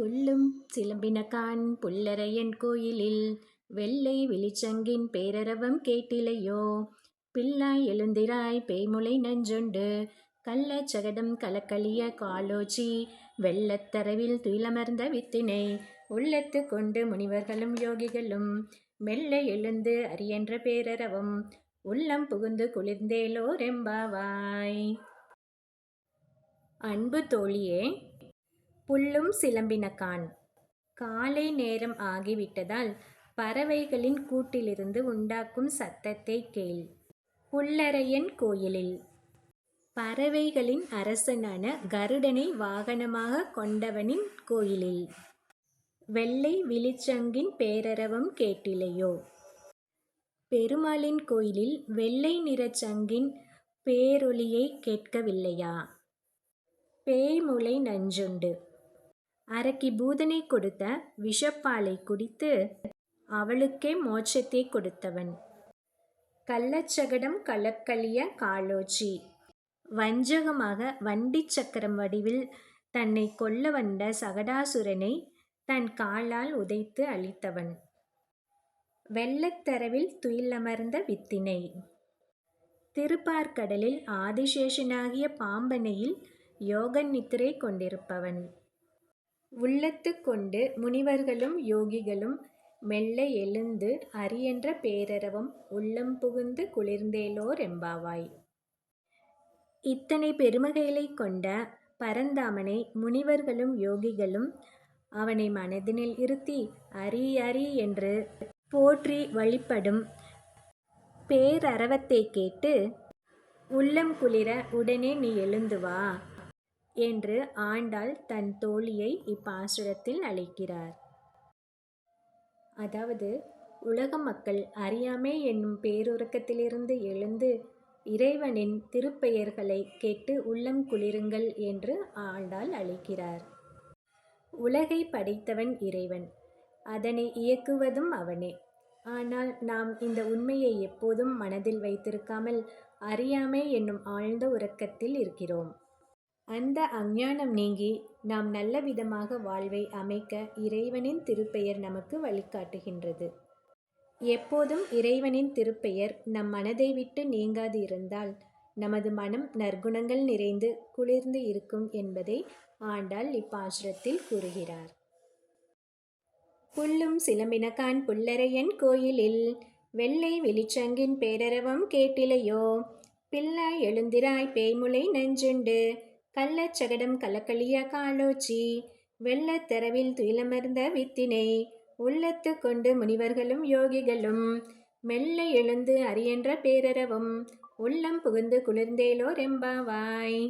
புல்லும் சிலம்பினகான் புல்லரையன் கோயிலில் வெள்ளை வெளிச்சங்கின் பேரரவம் கேட்டிலையோ? பிள்ளாய் எழுந்திராய் பேய்முலை நஞ்சொண்டு. கள்ள சகடம் கலக்களிய காலோச்சி. வெள்ளத்தரவில் துயிலமர்ந்த வித்தினை. உள்ளத்து கொண்டு முனிவர்களும் யோகிகளும் மெல்ல எழுந்து அரியன்ற பேரரவம். உள்ளம் புகுந்து குளிர்ந்தேலோ ரெம்பாவாய் அன்பு தோழியே புல்லும் சிலம்பினகான் காலை நேரம் ஆகிவிட்டதால் பறவைகளின் கூட்டிலிருந்து உண்டாக்கும் சத்தத்தை கேள். புல்லரையன் கோயிலில். பறவைகளின் அரசனான கருடனை வாகனமாக கொண்டவனின் கோயிலில். வெள்ளை விழிச்சங்கின் பேரரவம் கேட்டிலையோ? பெருமாளின் கோயிலில் வெள்ளை நிறச்சங்கின் பேரொலியை கேட்கவில்லையா? பேய்முளை நஞ்சுண்டு. அரக்கி பூதனை கொடுத்த விஷப்பாலை குடித்து அவளுக்கே மோட்சத்தை கொடுத்தவன். கள்ளச்சகடம் கலக்கலிய காலோச்சி. வஞ்சகமாக வண்டிச் சக்கரம் வடிவில் தன்னை கொல்ல வந்த சகடாசுரனை தன் காலால் உதைத்து அழித்தவன். வெள்ளத்தரவில் துயிலமர்ந்த வித்தினை. திருப்பார்கடலில் ஆதிசேஷனாகிய பாம்பனையில் யோக நித்திரை கொண்டிருப்பவன். உள்ளத்து கொண்டு முனிவர்களும் யோகிகளும் மெல்ல எழுந்து அரியன்ற பேரரவம் உள்ளம் புகுந்து குளிர்ந்தேலோர் எம்பாவாய் இத்தனை பெருமகைகளைக் கொண்ட பரந்தாமனை முனிவர்களும் யோகிகளும் அவனை மனதினில் இருத்தி அரி அரி என்று போற்றி வழிபடும் பேரரவத்தை கேட்டு உள்ளம் குளிர உடனே நீ எழுந்து வா. என்று ஆண்டாள் தன் தோழியை இப்பாசுரத்தில் அழைக்கிறார். அதாவது உலக மக்கள் அறியாமை என்னும் பேருறக்கத்திலிருந்து எழுந்து இறைவனின் திருப்பெயர்களை கேட்டு உள்ளம் குளிருங்கள் என்று ஆண்டாள் அழைக்கிறார். உலகை படைத்தவன் இறைவன். அதனை இயக்குவதும் அவனே. ஆனால் நாம் இந்த உண்மையை எப்போதும் மனதில் வைத்திருக்காமல் அறியாமை என்னும் ஆழ்ந்த உறக்கத்தில் இருக்கிறோம். அந்த அஞ்ஞானம் நீங்கி நாம் நல்ல விதமாக வாழ்வை அமைக்க இறைவனின் திருப்பெயர் நமக்கு வழிகாட்டுகின்றது. எப்போதும் இறைவனின் திருப்பெயர் நம் மனதை விட்டு நீங்காது இருந்தால் நமது மனம் நற்குணங்கள் நிறைந்து குளிர்ந்து இருக்கும் என்பதை ஆண்டாள் இப்பாசுரத்தில் கூறுகிறார். புல்லும் சிலம்பினகான் புல்லரையன் கோயிலில் வெள்ளை வெளிச்சங்கின் பேரரவம் கேட்டிலையோ பிள்ளாய் எழுந்திராய் பேய்முலை நஞ்சுண்டு கள்ளச்சகடம் கலக்களிய காலோச்சி. வெள்ளத்தரவில் துயிலமர்ந்த வித்தினை உள்ளத்து கொண்டு முனிவர்களும் யோகிகளும் மெல்ல எழுந்து அரியன்ற பேரரவும் உள்ளம் புகுந்து குளிர்ந்தேலோ ரெம்பாவாய்.